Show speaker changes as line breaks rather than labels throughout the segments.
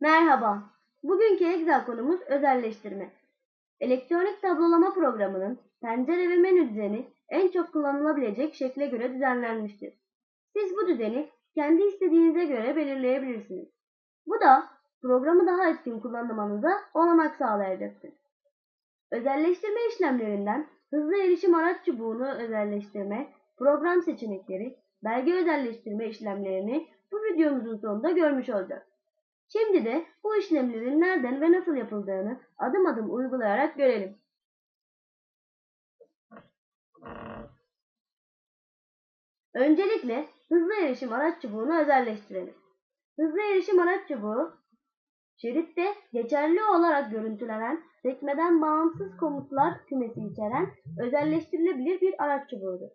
Merhaba. Bugünkü Excel konumuz özelleştirme. Elektronik tablolama programının pencere ve menü düzeni en çok kullanılabilecek şekle göre düzenlenmiştir. Siz bu düzeni kendi istediğinize göre belirleyebilirsiniz. Bu da programı daha etkin kullanmanıza olanak sağlayacaktır. Özelleştirme işlemlerinden hızlı erişim araç çubuğunu özelleştirme, program seçenekleri, belge özelleştirme işlemlerini bu videomuzun sonunda görmüş olacağız. Şimdi de bu işlemlerin nereden ve nasıl yapıldığını adım adım uygulayarak görelim. Öncelikle hızlı erişim araç çubuğunu özelleştirelim. Hızlı erişim araç çubuğu, şeritte geçerli olarak görüntülenen sekmeden bağımsız komutlar kümesi içeren özelleştirilebilir bir araç çubuğudur.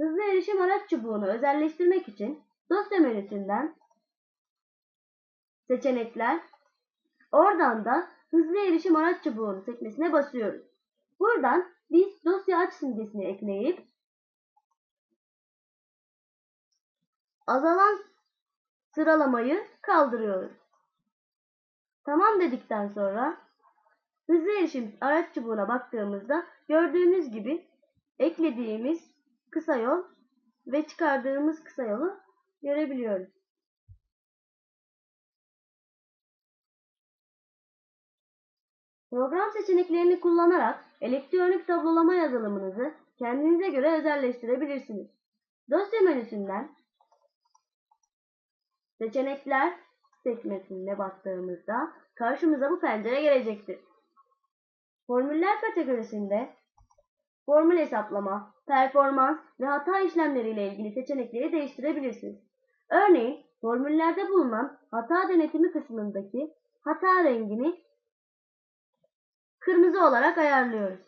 Hızlı erişim araç çubuğunu özelleştirmek için dosya menüsünden seçenekler, oradan da hızlı erişim araç çubuğunun sekmesine basıyoruz. Buradan biz dosya aç simgesini ekleyip azalan sıralamayı kaldırıyoruz. Tamam dedikten sonra hızlı erişim araç çubuğuna baktığımızda gördüğünüz gibi eklediğimiz kısa yol ve çıkardığımız kısa yolu görebiliyoruz. Program seçeneklerini kullanarak elektronik tablolama yazılımınızı kendinize göre özelleştirebilirsiniz. Dosya menüsünden Seçenekler sekmesine bastığımızda karşımıza bu pencere gelecektir. Formüller kategorisinde formül hesaplama, performans ve hata işlemleri ile ilgili seçenekleri değiştirebilirsiniz. Örneğin formüllerde bulunan hata denetimi kısmındaki hata rengini kırmızı olarak ayarlıyoruz.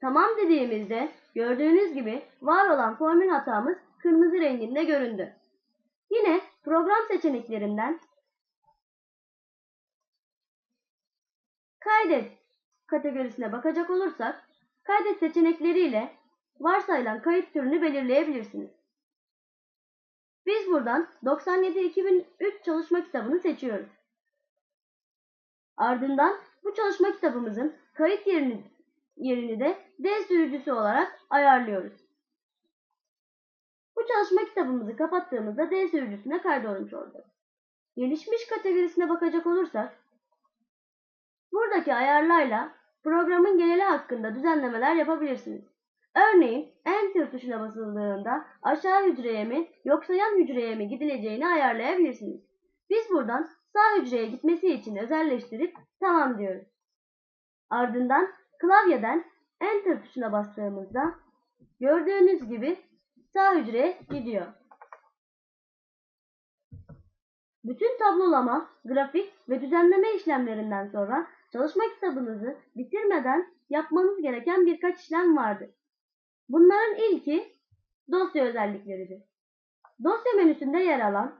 Tamam dediğimizde gördüğünüz gibi var olan formül hatamız kırmızı renginde göründü. Yine program seçeneklerinden kaydet kategorisine bakacak olursak kaydet seçenekleriyle varsayılan kayıt türünü belirleyebilirsiniz. Biz buradan 97-2003 çalışma kitabını seçiyoruz. Ardından bu çalışma kitabımızın kayıt yerini, yerini de D sürücüsü olarak ayarlıyoruz. Bu çalışma kitabımızı kapattığımızda D sürücüsüne kaydolmuş olacak. Gelişmiş kategorisine bakacak olursak, buradaki ayarlarla programın geneli hakkında düzenlemeler yapabilirsiniz. Örneğin Enter tuşuna basıldığında aşağı hücreye mi yoksa yan hücreye mi gidileceğini ayarlayabilirsiniz. Biz buradan sağ hücreye gitmesi için özelleştirip tamam diyoruz. Ardından klavyeden Enter tuşuna bastığımızda gördüğünüz gibi sağ hücreye gidiyor. Bütün tablolama, grafik ve düzenleme işlemlerinden sonra çalışma kitabınızı bitirmeden yapmanız gereken birkaç işlem vardır. Bunların ilki dosya özellikleridir. Dosya menüsünde yer alan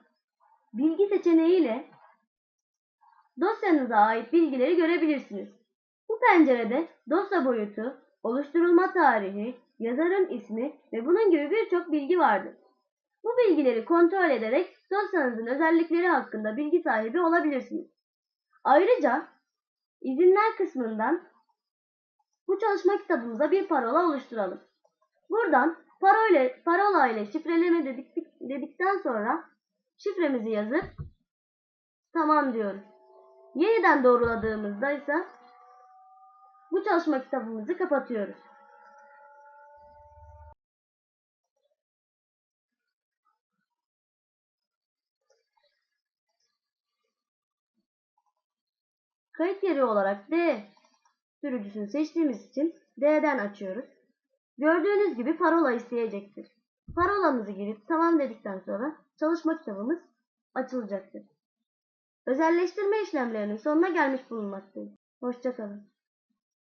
bilgi seçeneği ile dosyanıza ait bilgileri görebilirsiniz. Bu pencerede dosya boyutu, oluşturulma tarihi, yazarın ismi ve bunun gibi birçok bilgi vardır. Bu bilgileri kontrol ederek dosyanızın özellikleri hakkında bilgi sahibi olabilirsiniz. Ayrıca izinler kısmından bu çalışma kitabımıza bir parola oluşturalım. Buradan parola, parola ile şifreleme dedik, dedikten sonra şifremizi yazıp tamam diyoruz. Yeniden doğruladığımızda ise bu çalışma kitabımızı kapatıyoruz. Kayıt yeri olarak D sürücüsünü seçtiğimiz için D'den açıyoruz. Gördüğünüz gibi parola isteyecektir. Parolamızı girip tamam dedikten sonra çalışma kitabımız açılacaktır. Özelleştirme işlemlerinin sonuna gelmiş bulunmaktayız. Hoşçakalın.